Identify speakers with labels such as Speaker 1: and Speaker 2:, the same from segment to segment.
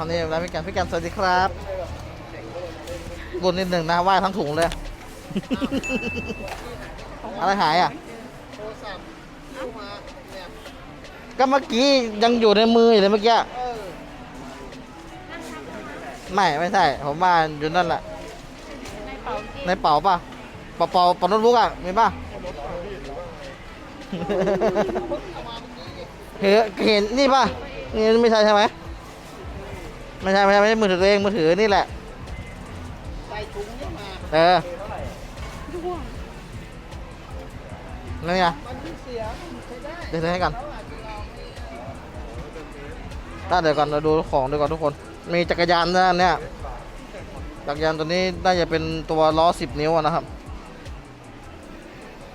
Speaker 1: คราวนี้แล้วพี่กันพี่กันสวัสดีครับรุ่นนิดหนึ่งนะไหว้ทั้งถุงเลย อะไรหายอะก็เมื่อกี้ยังอยู่ในมืออยู่เลยเมื่อกี้ไม่ไม่ใช่ผมว่าอยู่นั่นแหละ
Speaker 2: ในเป๋าจริง
Speaker 1: ในเป๋าป่ะเป๋าเป๋าเป๋าโน้ตบุ๊กอะมีป่ะเห็นนี่ป่ะนี่ไม่ใช่ใช่ไหม ไม่ใช่ไม่ใช่ไม่ใช่มือถือตัวเองมือถือนี่แหละ
Speaker 3: ใส่ถุงนี่มา
Speaker 1: เออนั่นไง
Speaker 3: มันไม่เสียมันใช้ได้
Speaker 1: เดี๋ยวให้กัน
Speaker 3: เขาอาจจะลองไม่
Speaker 1: ได้เดี๋ยวก่อนเราดูของดีกว่อนทุกคน มีจักรยานนะเนี่ยจักรยานตัวนี้น่าจะเป็นตัวล้อสิบนิ้วอะนะครับ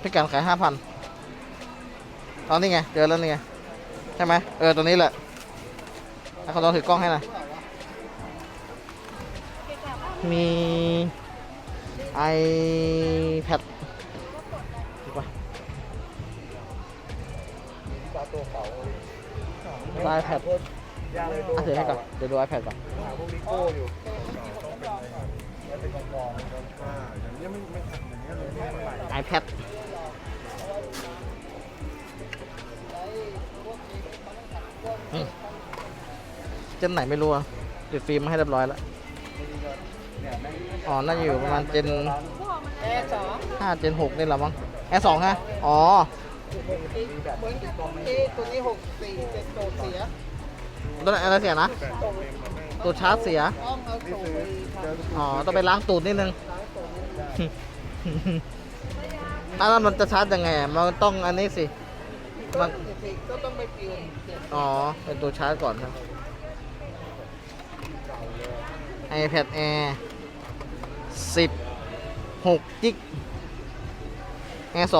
Speaker 1: พี่การขายห้าพันตอนนี้ไงเจอแล้วนี่ไงใช่ไหมเออตัวนี้แหละให้เขาลองถือกล้องให้หน่อย มี iPad ดีกว่าได้ iPad
Speaker 3: ยากเลย
Speaker 1: อะถือให้ก่อน เดี๋ยวดู iPad ก่อน
Speaker 3: หาพวกนิโก้อยู่แล้วเป็นกองกองอ่าอย่างนี้ไม่ไม่ทันอย่างนี้เลยไม่เป็นไร
Speaker 1: iPad อืมเจนไหนไม่รู้อะติดฟิล์มมาให้เรียบร้อยแล้ว อ๋อ น่าจะอยู่ประมาณเจน
Speaker 3: แอร์สอง
Speaker 1: ห้าเจนหกนี่แหละมั้งแอร์สองฮะ อ๋อ
Speaker 3: เหมือนกับตัวนี้ตัวนี้หกสี่เป็นโตเสีย
Speaker 1: ตัวไหนอะไรเสียนะ ตัวชาร์จเสีย
Speaker 3: ต้องเอาส่งไปทำ
Speaker 1: อ๋อ ต้องไปล้างตูดนิดนึง
Speaker 3: ร้านส่งนี่
Speaker 1: อันนั้นมันจะชาร์จยังไงอะมันต้องอันนี้สิ
Speaker 3: ก็
Speaker 1: มัน
Speaker 3: ก็ต้องไปเปลี่ยนเปลี่ยน
Speaker 1: อ๋อ เป็นตัวชาร์จก่อนครับ iPad Air 16กิก Air 2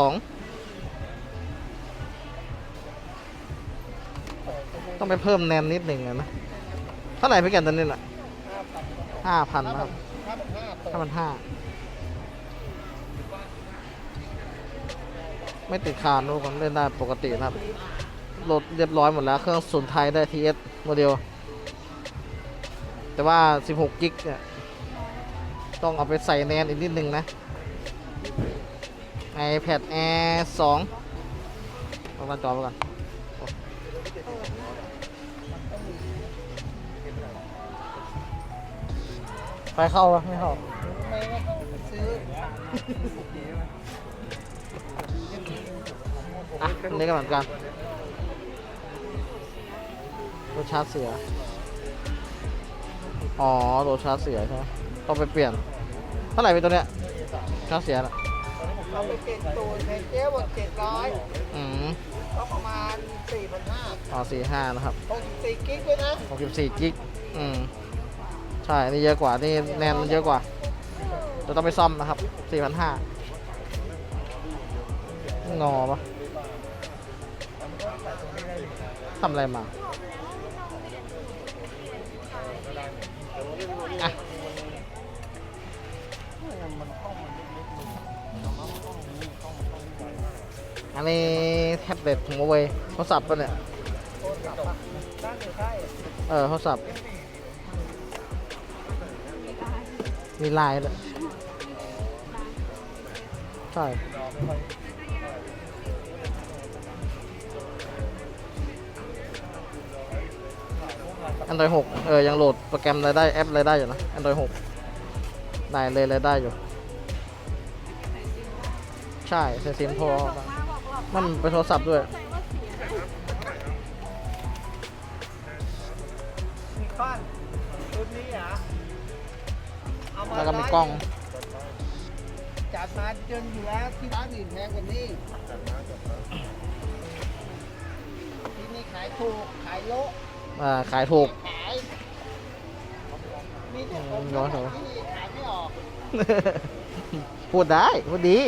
Speaker 1: ต้องไปเพิ่มแนมนิดหนึ่งนะ เท่าไหร่พี่แกนตัวนี้ล่ะห้าพันนะครับ
Speaker 3: ห้าพันห้า
Speaker 1: ไม่ติดคานทุกคนเล่นได้ปกตินะครับโหลดเรียบร้อยหมดแล้ว เครื่องศูนไทยได้ TS โมเดล แต่ว่า 16 กิกเนี่ย ต้องเอาไปใส่แนนอีกนิดนึงนะ iPad Air 2เอาหน้าจอไปก่อนไฟเข้าปะไม่เข้า
Speaker 3: ไม่ก็ต้องไปซื้อ
Speaker 1: อะอันนี้ก็เหมือนกันรถชาร์จเสีย อ๋อรถชาร์จเสียใช่ไหม ต้องไปเปลี่ยน เท่าไหร่เป็นตัวเนี้ยชาร์จเสียน่ะ
Speaker 3: เราไปเก็บตัวในเจ๊บอกเจ็ดร้อย
Speaker 1: อืม
Speaker 3: ก็ประมาณสี่พันห้า
Speaker 1: อ๋อสี่ห้านะครับ
Speaker 3: หกสิบสี่กิกด้วยนะ
Speaker 1: หกสิบสี่กิกอืมใช่อันนี้เยอะกว่า นี่แนนมันเยอะกว่าจะต้องไปซ่อมนะครับสี่พันห้างอปะทำอะไรมา อันนี้แท็บเล็ตของ Huawei โทรศัพท์ปะเนี่ยเออโทรศัพท์มีไลน์ด้วยใช่ Android 6เออ ยังโหลดโปรแกรมอะไรได้ แอปอะไรได้อยู่นะ Android 6ได้เลยเลยได้อยู่ ใช่ใส่ซิมโทรอ อกมามันเป็นโทรศัพท์ด้วย
Speaker 3: มีคอนชุดนี้เหรอเอามา
Speaker 1: แล้วก็มีกล้อง
Speaker 3: จัดมาจนอยู่แล้วที่ร้านอื่นแพงกว่านี้ที่นี่ขายถูกขายโล
Speaker 1: อ่าขายถูก
Speaker 3: ขายมีแต่ผม
Speaker 1: น้อยเหรอ
Speaker 3: ที่ขายไม่ออก
Speaker 1: พูดได้ พูดดี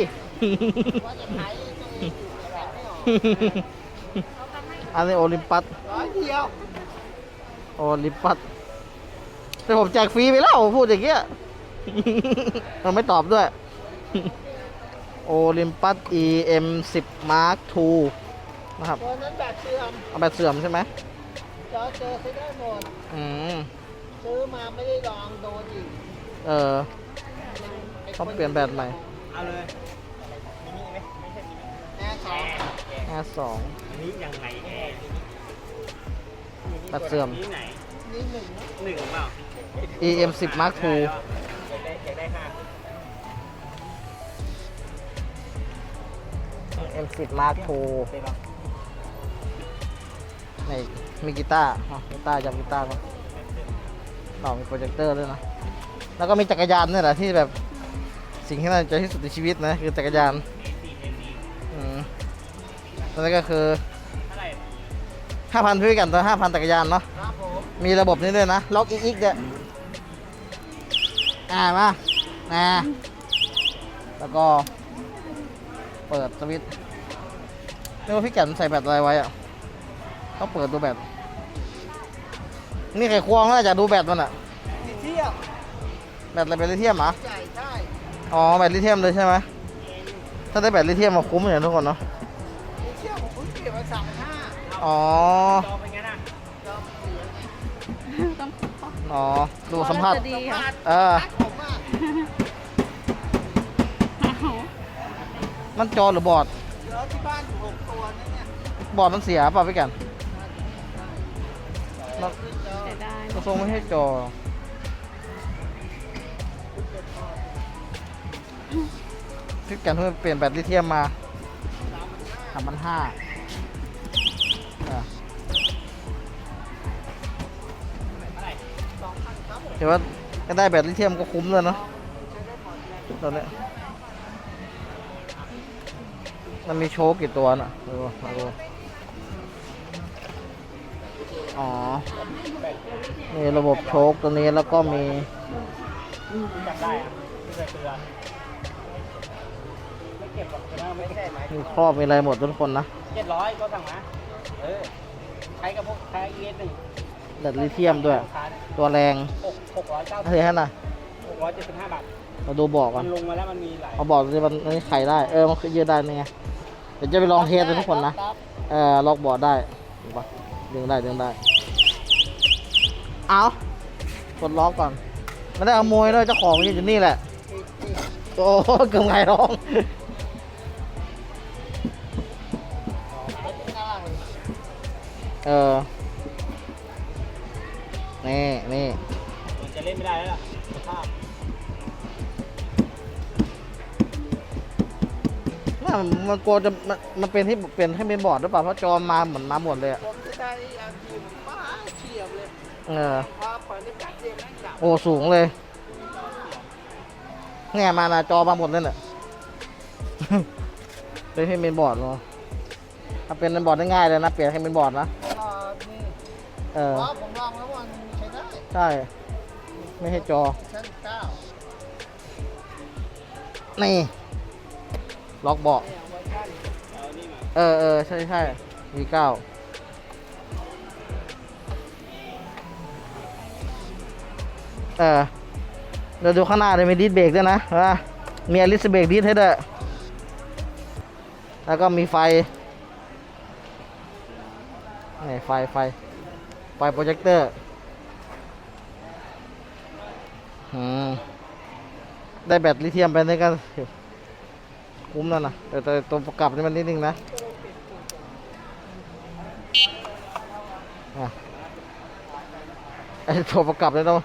Speaker 3: ว่าจะขายตัวเอง อยู่แต่ขายไม่ออก
Speaker 1: อันนี้โอลิมปัส
Speaker 3: ร้อยเดียว
Speaker 1: โอลิมปัสแต่ผมแจกฟรีไปแล้วพูดอย่างเงี้ยมันไม่ตอบด้วย โอลิมปัส EM 10 Mark II นะครับ
Speaker 3: ตัวนั้นแบบเสื่อม
Speaker 1: เอาแบบเสื่อมใช่ไหม
Speaker 3: จอเจอใช้ได้หมด
Speaker 1: อืม
Speaker 3: ซื้อมาไม่ได้ลองโดนอีก
Speaker 1: เออต้องเปลี่ยนแบตใหม่
Speaker 4: เอาเลยมินิไหมไม่ใช่มินิ
Speaker 3: แน่สอง
Speaker 1: แอร์สอง
Speaker 4: มินิยังไงแอร์
Speaker 1: แบตเสื่อม
Speaker 4: มินิไหน
Speaker 3: นี่หนึ่งนะ
Speaker 4: หนึ่งเปล่า
Speaker 1: EM 10 Mark II
Speaker 4: อยากได้อยากได้ห้า
Speaker 1: EM 10 Mark II
Speaker 4: ได้ปะ
Speaker 1: ในมีกีตาร์อ๋อกีตาร์จับกีตาร์มาหน่อมีโปรเจคเตอร์ด้วยนะ แล้วก็มีจักรยานนี่แหละที่แบบสิ่งที่น่าสนใจที่สุดในชีวิตนะ คือจักรยาน นนี้ก็คือ
Speaker 4: เท่าไหร่
Speaker 1: ห้าพันพี่กันตัวห้าพันจักรยานเนาะ
Speaker 3: ครับผม
Speaker 1: มีระบบนี้ด้วยนะ ล็อกอีกอีกเด้ออ่ามาอ่าแล้วก็เปิดสวิตช์ไม่ว่าพี่แก่นใส่แบตอะไรไว้อะต้องเปิดดูแบต นี่ไขควงน่าจะดูแบตมันอะ
Speaker 3: ลิเทียม
Speaker 1: แบตอะไรเป็นลิเทียมเหรอ
Speaker 3: ใหญ่ได้
Speaker 1: อ๋อแบตลิเทียมเลยใช่ไหมถ้าได้แบตลิเทียมมาคุ้มเลยทุกคนเนาะ อ๋อ
Speaker 4: จอเป็นไงน่ะ
Speaker 3: จอมเสียไง
Speaker 2: ต้อง
Speaker 1: อ๋อ ดูสัมผัส
Speaker 2: จะดีค่ะ
Speaker 1: เออ
Speaker 3: ตัดผมอะ
Speaker 1: มันจอหรือบอร์ด
Speaker 3: เหลือที่บ้านอยู่หกตัวนะเนี่ย
Speaker 1: บอร์ดมันเสียเปล่าพี่แกันมัน
Speaker 3: ขึ้นจอ
Speaker 2: เสียดาย
Speaker 1: กระทรวงไม่ให้จอ พี่แกันเพิ่งเปลี่ยนแบตลิเทียมมาสามพันห้า เดี๋ยวว่าก็ได้แบตลิเทียมก็คุ้มเลยเนาะตอนนี้มันมีโชว์กี่ตัวน่ะดูมาดูอ๋อมีระบบโชคตัวนี้แล้วก็มี
Speaker 4: คยเตือนไม่เก็บหรอกนะไม่ใช่ไหม
Speaker 1: มีครอบมีอะไรหมดทุกคนนะ
Speaker 4: เจ็ดร้อยก็สั่งมาเออใช้กับพวกใช้เอสหนึ่ง
Speaker 1: แบตลิเทียมด้วย ตัวแรง
Speaker 4: หกหกร้อยเก้า
Speaker 1: เฮ้ยฮะน่ะ
Speaker 4: หกร้อยเจ็ดสิบห้าบาท
Speaker 1: มาดูบอกก่อ
Speaker 4: มันนลงมาแล้วมันมีหลาย
Speaker 1: เอาบอกสิมันนี่ไขได้เออมันคือยืดได้นี่ไงเดี๋ยวจะไปลองเทสดูทุกคนนะเออล็อกบอร์ดได้เห็นปะดึงได้ดึงได้ เอากดล็อกก่อนไม่ได้ขโมยด้วยเจ้าของมันอยู่นี่แหละ โอ้โหเกือบไงร้อง เออ นี่นี่
Speaker 4: มันจะเล่นไม่ได้แล้วล่ะสภาพ
Speaker 1: น่ามันกลัวจะมันมันเป็นที่เป็นให้เป็นบอร์ดหรือเปล่าเพราะจอมาเหมือนมาหมดเลยอะ
Speaker 3: ผมจะได้อาทีมป้าเฉียบเลย
Speaker 1: เออ
Speaker 3: พอเปิดได้แป๊บเดียวแม่งดับ
Speaker 1: โอ้สูงเลยเนี่ยมาหน้าจอมาหมดเลยเนี่ยเป็นให้เป็นบอร์ดเนาะถ้าเป็นเป็นบอร์ดได้ง่ายเลยนะเปลี่ยนให้เป็นบอร์ดนะ
Speaker 3: ก็นี่
Speaker 1: เออ
Speaker 3: เพราะผมลองแล้วมัน ใช้ได้
Speaker 1: ใช่ ไม่ให้จอ
Speaker 3: ชั้นเก้า
Speaker 1: นี่ ล็อกเบาะ
Speaker 3: เนี่ยเวอร์ชัน
Speaker 4: เอานี่มา
Speaker 1: เออเออใช่ใช่วีเก้าเออเดี๋ยวดูข้างหน้าเลยมีดิสเบรกด้วยนะว่ามีอลิสเบรกดิสให้ด้วยแล้วก็มีไฟนี่ไฟไฟ ไฟโปรเจคเตอร์อืม ได้แบตลิเทียมไปนี่ก็คุ้มแล้วนะแต่แต่ตัวประกับนี่มันนิดนึงนะไอตัวประกับนี่ต้อง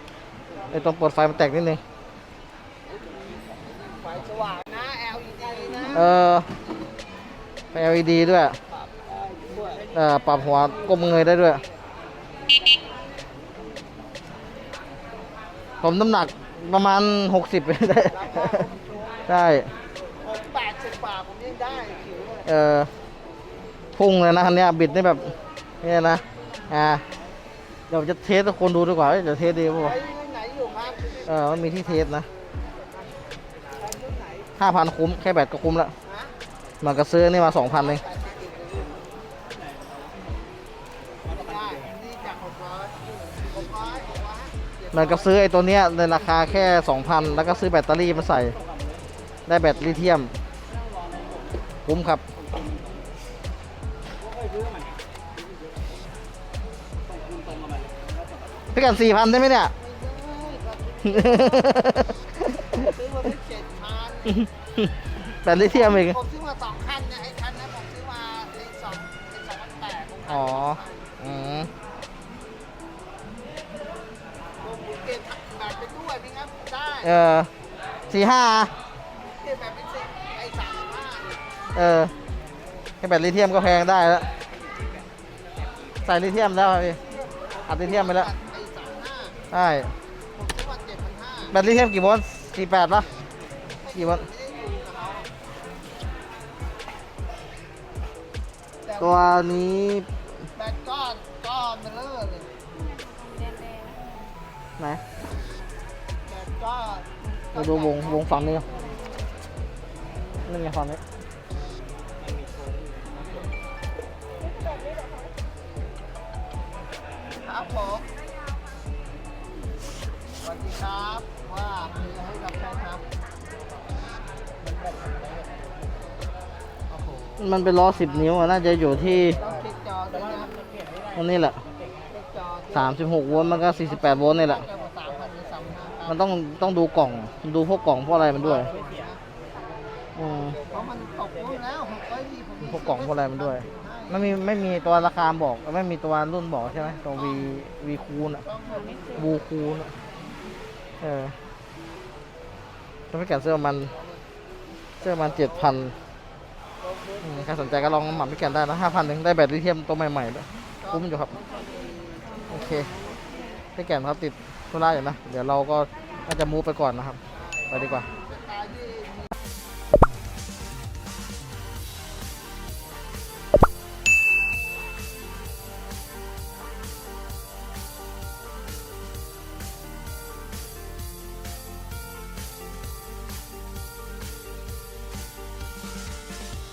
Speaker 1: ไอตรงเปิดไฟมันแตกนิดนึง
Speaker 3: ไฟสว่างนะ LED นะ
Speaker 1: เออไฟ LED ด้วยเออปรับหัวก้มเงยได้ด้วย ผมน้ำหนักประมาณ 60ได้ใช่
Speaker 3: ผมแปดสิบบาทผมยังได้ผิวเลย
Speaker 1: เออพุ่งเลยนะคันเนี้ยบิดนี่แบบนี่นะอ่าเดี๋ยวจะเทสให้คนดูดีกว่าเอ้ยเดี๋ยวเทสดีป่ะ
Speaker 3: ไอ้รุ่นไหนอยู่มากที่สุด
Speaker 1: เออมันมีที่เทสนะ
Speaker 3: ไอ้รุ่นไหน
Speaker 1: ห้าพันคุ้มแค่แบตก็คุ้มแล้ว
Speaker 3: นะ
Speaker 1: มันก็ซื้อนี่มาสองพันเอง
Speaker 3: แป มันก็
Speaker 1: ซื้อไอ้ตัวเนี้ยในราคาแค่สองพันแล้วก็ซื้อแบตเตอรี่มาใส่ ได้แบตลิเทียม คุ้มครับ พี่กันสี่พันได้ไหมเนี่ย
Speaker 3: ไม่ซื้อมาเป็นเจ็ดพัน
Speaker 1: แบตลิเทียมอีก
Speaker 3: ผมซื้อมาสองคันนะไอ้คันนั้นผมซื้อมาไอ้สองไอ้สองพันแปดผม
Speaker 1: อ๋ออืม
Speaker 3: เอ
Speaker 1: อสี่ห้า
Speaker 3: เก็บแบตเป็นสิบไอ้สามห้าเนี่ย
Speaker 1: เออแค่แบตลิเทียมก็แพงได้แล้ว ใส่ลิเทียมแล้วอะพี่อัดลิเทียมไปแล้ว
Speaker 3: ไอ้สามห้า
Speaker 1: ใช่
Speaker 3: ผมซื้อมาเจ็ดพันห้า
Speaker 1: แบตลิเทียมกี่โวลต์สี่แปดปะกี่โวลต์
Speaker 3: ไม่ได้ดูกับเขาแต่
Speaker 1: ตัวนี้
Speaker 3: แบตก้อนก้อนเบลอเลย
Speaker 2: แดง
Speaker 1: ไหน
Speaker 3: แบตก้อน
Speaker 1: เราดูวงวงฝั่งนี้ก่อนนี่ไงฝั่งนี้
Speaker 3: ครับผมสวัสดีครับว่ามีอะไรให้รับใช้ครับมันแบตอะไรเนี่ยโอ้โห
Speaker 1: มันเป็นล้อสิบนิ้วอะน่าจะอยู่ที่
Speaker 3: ต้องเช็คจอด้วยนะ
Speaker 1: ตรงนี้แหละ
Speaker 3: เช็คจอด้วย
Speaker 1: สามสิบหกโวลต์มันก็สี่สิบแปดโวลต์นี่แหละ
Speaker 3: จะ มห้า
Speaker 1: มันต้องต้องดูกล่อง ดูพวกกล่องพวกอะไรมันด้วยอืม
Speaker 3: เพราะมันตกรุ่นแล้วผมก็ดีผม
Speaker 1: พวกกล่องพวกอะไรมันด้วย ไม่มีไม่มีตัวราคาบอก ไม่มีตัวรุ่นบอกใช่ไหมตัว V V คูณอะ
Speaker 3: ต้องทำให้สุด
Speaker 1: บูคูณอะเออจะไม่แก่เสื้อมัน เสื้อมันเจ็ดพันใครสนใจก็ลองหมั่นไม่แก่นได้นะห้าพันถึงได้แบตลิเทียมตัวใหม่ๆด้วยคุ้มอยู่ครับ โอเคพี่แก่นครับติด ธุระอยู่นะ เดี๋ยวเราก็น่าจะมูฟไปก่อนนะครับ ไปดีกว่า